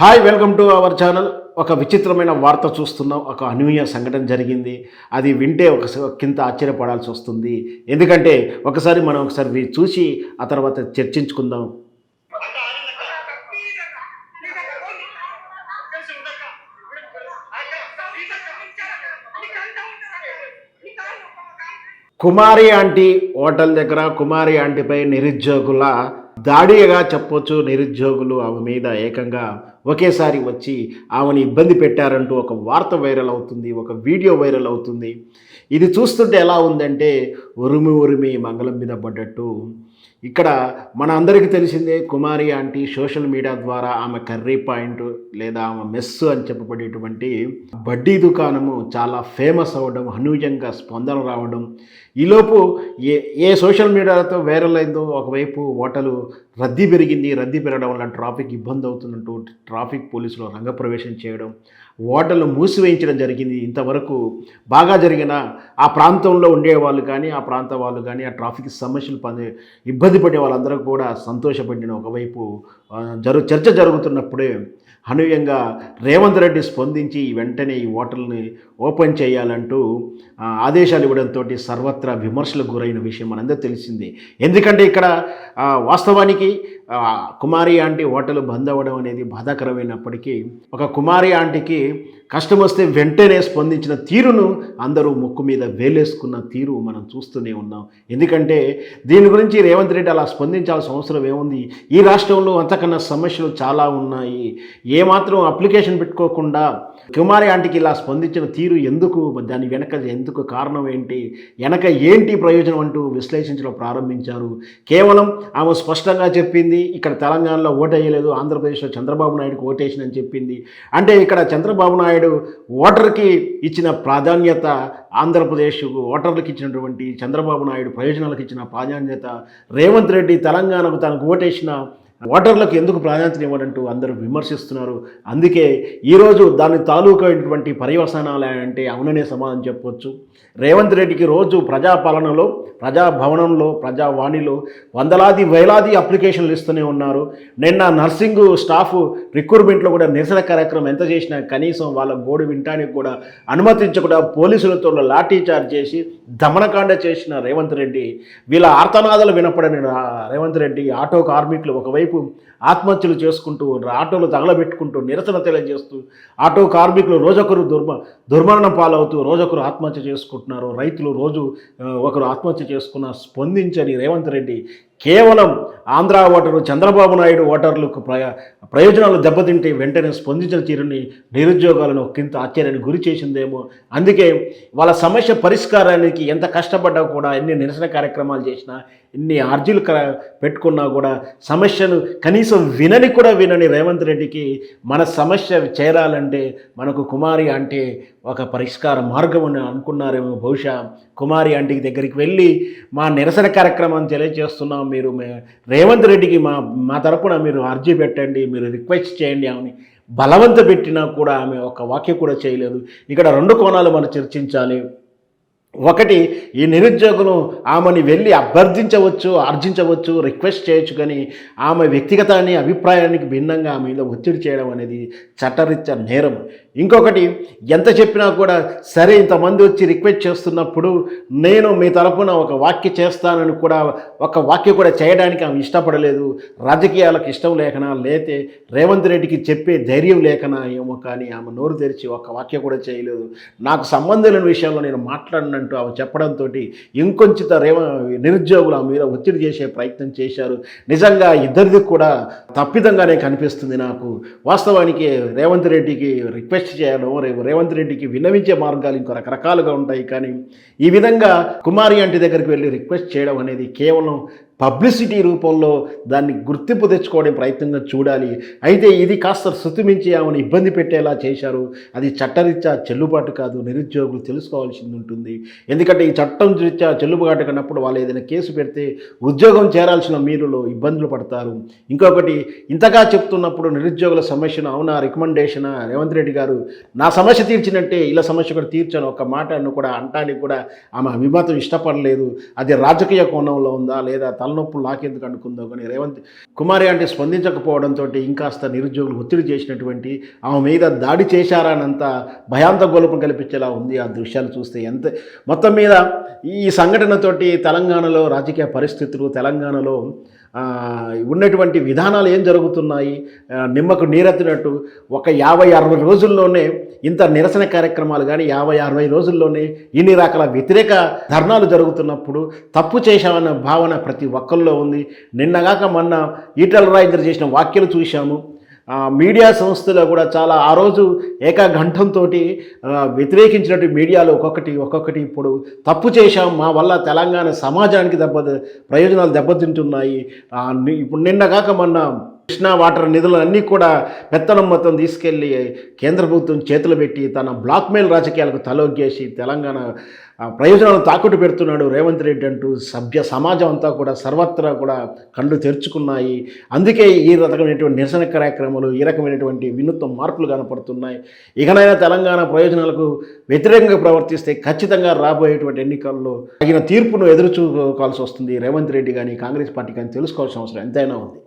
Hi welcome to our channel. ఒక విచిత్రమైన వార్త చూస్తున్నాం. ఒక అనూహ్య సంఘటన జరిగింది. అది వింటే ఒక కింద ఆశ్చర్యపడాల్సి వస్తుంది. ఎందుకంటే ఒకసారి మనం ఒకసారి చూసి ఆ తర్వాత చర్చించుకుందాం. కుమారి ఆంటీ హోటల్ దగ్గర కుమారి ఆంటీపై నిరుద్యోగుల దాడిగా చెప్పొచ్చు. నిరుద్యోగులు ఆమె మీద ఏకంగా ఒకేసారి వచ్చి ఆమెను ఇబ్బంది పెట్టారంటూ ఒక వార్త వైరల్ అవుతుంది ఒక వీడియో వైరల్ అవుతుంది. ఇది చూస్తుంటే ఎలా ఉందంటే ఉరుమి ఉరిమి మంగళం మీద పడ్డట్టు. ఇక్కడ మన అందరికీ తెలిసిందే కుమారి ఆంటీ సోషల్ మీడియా ద్వారా ఆమె కర్రీ పాయింట్ లేదా ఆమె మెస్ అని చెప్పబడేటువంటి బడ్డీ దుకాణము చాలా ఫేమస్ అవ్వడం అనూహ్యంగా స్పందన రావడం. ఈలోపు ఏ ఏ సోషల్ మీడియాతో వైరల్ అయిందో ఒకవైపు ఓటలు రద్దీ పెరిగింది రద్దీ పెరగడం వల్ల ట్రాఫిక్ ఇబ్బంది అవుతున్నట్టు ట్రాఫిక్ పోలీసులు రంగప్రవేశం చేయడం ఓటలు మూసివేయించడం జరిగింది. ఇంతవరకు బాగా జరిగిన ఆ ప్రాంతంలో ఉండేవాళ్ళు కానీ ఆ ప్రాంత వాళ్ళు కానీ ఆ ట్రాఫిక్ సమస్యలు పని ఇబ్బంది పడే వాళ్ళందరూ కూడా సంతోషపడిన ఒకవైపు జరు చర్చ జరుగుతున్నప్పుడే అనూయంగా రేవంత్ రెడ్డి స్పందించి వెంటనే ఈ ఓటర్ని ఓపెన్ చేయాలంటూ ఆదేశాలు ఇవ్వడంతో సర్వత్రా విమర్శలకు గురైన విషయం మనందరూ తెలిసింది. ఎందుకంటే ఇక్కడ వాస్తవానికి కుమారి ఆంటీ హోటల్ బంద్ అవ్వడం అనేది బాధాకరమైనప్పటికీ ఒక కుమారి ఆంటీకి కష్టం వస్తే వెంటనే స్పందించిన తీరును అందరూ ముక్కు మీద వేలేసుకున్న తీరు మనం చూస్తూనే ఉన్నాం. ఎందుకంటే దీని గురించి రేవంత్ రెడ్డి అలా స్పందించాల్సిన అవసరం ఏముంది? ఈ రాష్ట్రంలో అంతకన్నా సమస్యలు చాలా ఉన్నాయి. ఏమాత్రం అప్లికేషన్ పెట్టుకోకుండా కుమారి ఆంటీకి ఇలా స్పందించిన తీరు ఎందుకు? దాని వెనక ఎందుకు కారణం ఏంటి? వెనక ఏంటి ప్రయోజనం అంటూ విశ్లేషించడం ప్రారంభించారు. కేవలం ఆమె స్పష్టంగా చెప్పింది ఇక్కడ తెలంగాణలో ఓటేయలేదు ఆంధ్రప్రదేశ్లో చంద్రబాబు నాయుడుకి ఓటేసినని చెప్పింది. అంటే ఇక్కడ చంద్రబాబు నాయుడు ఓటర్కి ఇచ్చిన ప్రాధాన్యత ఆంధ్రప్రదేశ్ ఓటర్లకు ఇచ్చినటువంటి చంద్రబాబు నాయుడు ప్రయోజనాలకు ఇచ్చిన ప్రాధాన్యత రేవంత్ రెడ్డి తెలంగాణకు తనకు ఓటేసిన ఓటర్లకు ఎందుకు ప్రాధాన్యత ఇవ్వడంటూ అందరూ విమర్శిస్తున్నారు. అందుకే ఈరోజు దాని తాలూకు అయినటువంటి పర్యవసానాలు అంటే అవుననే సమాధానం చెప్పవచ్చు రేవంత్ రెడ్డికి రోజు ప్రజాపాలనలో ప్రజాభవనంలో ప్రజావాణిలో వందలాది వేలాది అప్లికేషన్లు ఇస్తూనే ఉన్నారు. నిన్న నర్సింగ్ స్టాఫ్ రిక్రూట్మెంట్లో కూడా నిరసన కార్యక్రమం ఎంత చేసినా కనీసం వాళ్ళ గోడు వినటానికి కూడా అనుమతించకుండా పోలీసులతో లాఠీ చార్జ్ చేసి దమనకాండ చేసిన రేవంత్ రెడ్డి వీళ్ళ ఆర్తనాదాలు వినపడని రేవంత్ రెడ్డి ఆటో కార్మికులు ఒకవైపు ఆత్మహత్యలు చేసుకుంటూ ఆటోలు తగలబెట్టుకుంటూ నిరసన తెలియజేస్తూ ఆటో కార్మికులు రోజొకరు దుర్మ దుర్మరణం పాలవుతూ రోజొకరు ఆత్మహత్య చేసుకుంటున్నారు. రైతులు రోజు ఒకరు ఆత్మహత్య చేసుకున్న స్పందించని రేవంత్ రెడ్డి కేవలం ఆంధ్ర ఓటరు చంద్రబాబు నాయుడు ఓటర్లకు ప్రయ ప్రయోజనాలు దెబ్బతింటే వెంటనే స్పందించిన తీరుని నిరుద్యోగాలను ఒకంత ఆశ్చర్యానికి గురి చేసిందేమో. అందుకే వాళ్ళ సమస్య పరిష్కారానికి ఎంత కష్టపడ్డా కూడా ఎన్ని నిరసన కార్యక్రమాలు చేసినా ఎన్ని ఆర్జీలు క పెట్టుకున్నా కూడా సమస్యను కనీసం వినని కూడా వినని రేవంత్ రెడ్డికి మన సమస్య చేరాలంటే మనకు కుమారి అంటే ఒక పరిష్కార మార్గం అని అనుకున్నారేమో బహుశా. కుమారి ఆంటీకి దగ్గరికి వెళ్ళి మా నిరసన కార్యక్రమాన్ని తెలియజేస్తున్నాం మీరు. రేవంత్ రెడ్డికి మా మా తరపున మీరు అర్జీ పెట్టండి మీరు రిక్వెస్ట్ చేయండి ఆమెని బలవంత పెట్టినా కూడా ఆమె ఒక వాక్యం కూడా చేయలేదు. ఇక్కడ రెండు కోణాలు మనం చర్చించాలి. ఒకటి ఈ నిరుద్యోగులు ఆమెని వెళ్ళి అభ్యర్థించవచ్చు ఆర్జించవచ్చు రిక్వెస్ట్ చేయొచ్చు కానీ ఆమె వ్యక్తిగతాన్ని అభిప్రాయానికి భిన్నంగా ఆమె మీద ఒత్తిడి చేయడం అనేది చట్టరీత్యా నేరం. ఇంకొకటి ఎంత చెప్పినా కూడా సరే ఇంతమంది వచ్చి రిక్వెస్ట్ చేస్తున్నప్పుడు నేను మీ తరపున ఒక వాక్య చేస్తానని కూడా ఒక వాక్య కూడా చేయడానికి ఆమె ఇష్టపడలేదు. రాజకీయాలకు ఇష్టం లేకనా లేతే రేవంత్ రెడ్డికి చెప్పే ధైర్యం లేకనా ఏమో కానీ ఆమె నోరు తెరిచి ఒక వాక్య కూడా చేయలేదు. నాకు సంబంధం లేని విషయంలో నేను మాట్లాడినంటూ ఆమె చెప్పడంతో ఇంకొంచిత రేవ నిరుద్యోగులు ఆమె మీద ఒత్తిడి చేసే ప్రయత్నం చేశారు. నిజంగా ఇద్దరిది కూడా తప్పిదంగానే కనిపిస్తుంది నాకు. వాస్తవానికి రేవంత్ రెడ్డికి రిక్వెస్ట్ చేయడం రేపు రేవంత్ రెడ్డికి విన్నవించే మార్గాలు ఇంకో రకరకాలుగా ఉంటాయి. కానీ ఈ విధంగా కుమారి అంటి దగ్గరికి వెళ్ళి రిక్వెస్ట్ చేయడం అనేది కేవలం పబ్లిసిటీ రూపంలో దాన్ని గుర్తింపు తెచ్చుకోవడం ప్రయత్నంగా చూడాలి. అయితే ఇది కాస్త శృతిమించి ఆమెను ఇబ్బంది పెట్టేలా చేశారు. అది చట్టరీత్యా చెల్లుబాటు కాదు నిరుద్యోగులు తెలుసుకోవాల్సింది ఉంటుంది. ఎందుకంటే ఈ చట్టం రీత్యా చెల్లుబాటు కన్నప్పుడు వాళ్ళు ఏదైనా కేసు పెడితే ఉద్యోగం చేరాల్సిన మీరులో ఇబ్బందులు పడతారు. ఇంకొకటి ఇంతగా చెప్తున్నప్పుడు నిరుద్యోగుల సమస్యను అవునా? రికమెండేషన్? రేవంత్ రెడ్డి గారు నా సమస్య తీర్చినట్టే ఇలా సమస్య కూడా తీర్చాను. ఒక మాటను కూడా అంటానికి కూడా ఆమె అభిమతం ఇష్టపడలేదు. అది రాజకీయ కోణంలో ఉందా లేదా తల తలనొప్పులు నాకెందుకు అనుకుందో కానీ రేవంత్ కుమారి అంటే స్పందించకపోవడంతో ఇంకాస్త నిరుద్యోగులు ఒత్తిడి చేసినటువంటి ఆమె మీద దాడి చేశారనంత భయాంత గొలుపు కల్పించేలా ఉంది ఆ దృశ్యాలు చూస్తే. ఎంత మొత్తం మీద ఈ సంఘటనతోటి తెలంగాణలో రాజకీయ పరిస్థితులు తెలంగాణలో ఉన్నటువంటి విధానాలు ఏం జరుగుతున్నాయి? నిమ్మకు నీరెత్తినట్టు ఒక యాభై అరవై రోజుల్లోనే ఇంత నిరసన కార్యక్రమాలు కానీ యాభై అరవై రోజుల్లోనే ఇన్ని రకాల వ్యతిరేక ధర్నాలు జరుగుతున్నప్పుడు తప్పు చేశామన్న భావన ప్రతి ఒక్కరిలో ఉంది. నిన్నగాక మొన్న ఈటల రాజేంద్ర చేసిన వ్యాఖ్యలు చూశాము. మీడియా సంస్థలో కూడా చాలా ఆ రోజు ఏకాఘంఠంతో వ్యతిరేకించినట్టు మీడియాలో ఒక్కొక్కటి ఒక్కొక్కటి ఇప్పుడు తప్పు చేశాం మా వల్ల తెలంగాణ సమాజానికి దెబ్బ ప్రయోజనాలు దెబ్బతింటున్నాయి. ఇప్పుడు నిన్న కాక మొన్న కృష్ణా వాటర్ నిధులన్నీ కూడా పెత్తనం మొత్తం తీసుకెళ్ళి కేంద్ర ప్రభుత్వం చేతులు పెట్టి తన బ్లాక్మెయిల్ రాజకీయాలకు తలొగ్గేసి తెలంగాణ ప్రయోజనాలు తాకట్టు పెడుతున్నాడు రేవంత్ రెడ్డి అంటూ సభ్య సమాజం అంతా కూడా సర్వత్రా కూడా కళ్ళు తెరుచుకున్నాయి. అందుకే ఈ రకమైనటువంటి నిరసన కార్యక్రమాలు ఈ రకమైనటువంటి వినూత్న మార్పులు కనపడుతున్నాయి. ఇకనైనా తెలంగాణ ప్రయోజనాలకు వ్యతిరేకంగా ప్రవర్తిస్తే ఖచ్చితంగా రాబోయేటువంటి ఎన్నికల్లో తగిన తీర్పును ఎదురు చూసుకోవాల్సి వస్తుంది. రేవంత్ రెడ్డి కానీ కాంగ్రెస్ పార్టీ కానీ తెలుసుకోవాల్సిన అవసరం ఎంతైనా ఉంది.